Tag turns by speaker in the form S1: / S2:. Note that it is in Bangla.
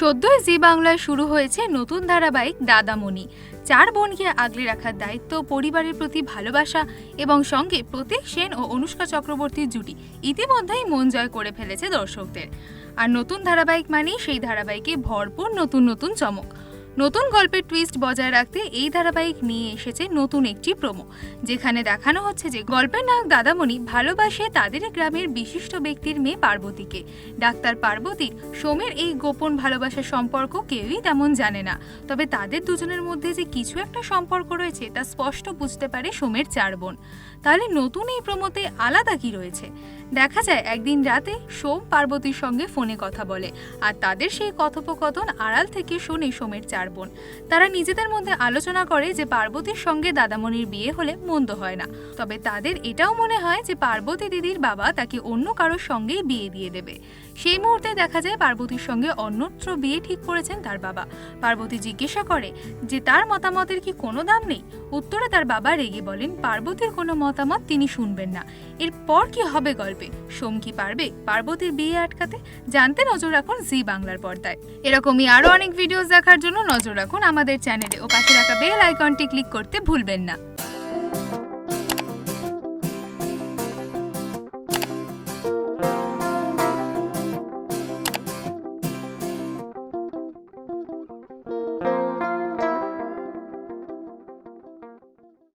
S1: সদ্যই জি বাংলায় শুরু হয়েছে নতুন ধারাবাহিক দাদামণি। চার বোনকে আগলে রাখার দায়িত্ব, পরিবারের প্রতি ভালোবাসা এবং সঙ্গে প্রতীক সেন ও অনুষ্কা চক্রবর্তীর জুটি ইতিমধ্যেই মন জয় করে ফেলেছে দর্শকদের। আর নতুন ধারাবাহিক মানেই সেই ধারাবাহিকে ভরপুর নতুন নতুন চমক। নতুন গল্পের টুইস্ট বজায় রাখতে এই ধারাবাহিক নিয়ে এসেছে নতুন একটি প্রোমো যেখানে দেখানো হচ্ছে যে গল্পের নায়ক দাদামণি ভালোবাসে তাদের গ্রামের বিশিষ্ট ব্যক্তির মেয়ে পার্বতীকে। ডাক্তার পার্বতীর সোমের এই গোপন ভালোবাসার সম্পর্ক কেউই তেমন জানে না। তবে তাদের দুজনের মধ্যে যে কিছু একটা সম্পর্ক রয়েছে, তা স্পষ্ট বুঝতে পারে সোমের চার বোন। তাহলে নতুন এই প্রমোতে আলাদা কি রয়েছে? দেখা যায় একদিন রাতে সোম পার্বতীর সঙ্গে ফোনে কথা বলে, আর তাদের সেই কথোপকথন আড়াল থেকে শোনে সোমের চার বোন তারা নিজেদের মধ্যে আলোচনা করে যে পার্বতীর সঙ্গে দাদামণির বিয়ে হলে মন্দ হয় না। তবে তাদের এটাও মনে হয় যে পার্বতী দিদির বাবা তাকে অন্য কারোর সঙ্গেই বিয়ে দিয়ে দেবে। সেই মুহূর্তে দেখা যায় পার্বতীর সঙ্গে অন্যত্র বিয়ে ঠিক করেছেন তার বাবা। পার্বতী জিজ্ঞাসা করে যে তার মতামতের কি কোনো দাম নেই? উত্তরে তার বাবা রেগে বলেন, পার্বতীর কোনো মতামত তিনি শুনবেন না। এরপর কি হবে গল্পে? সোম কি পারবে পার্বতীর বিয়ে আটকাতে? জানতে নজর রাখুন জি বাংলার পর্দায়। এরকমই আরও অনেক ভিডিওস দেখার জন্য নজর রাখুন আমাদের চ্যানেলে ও পাশে রাখা বেল আইকনটি ক্লিক করতে ভুলবেন না।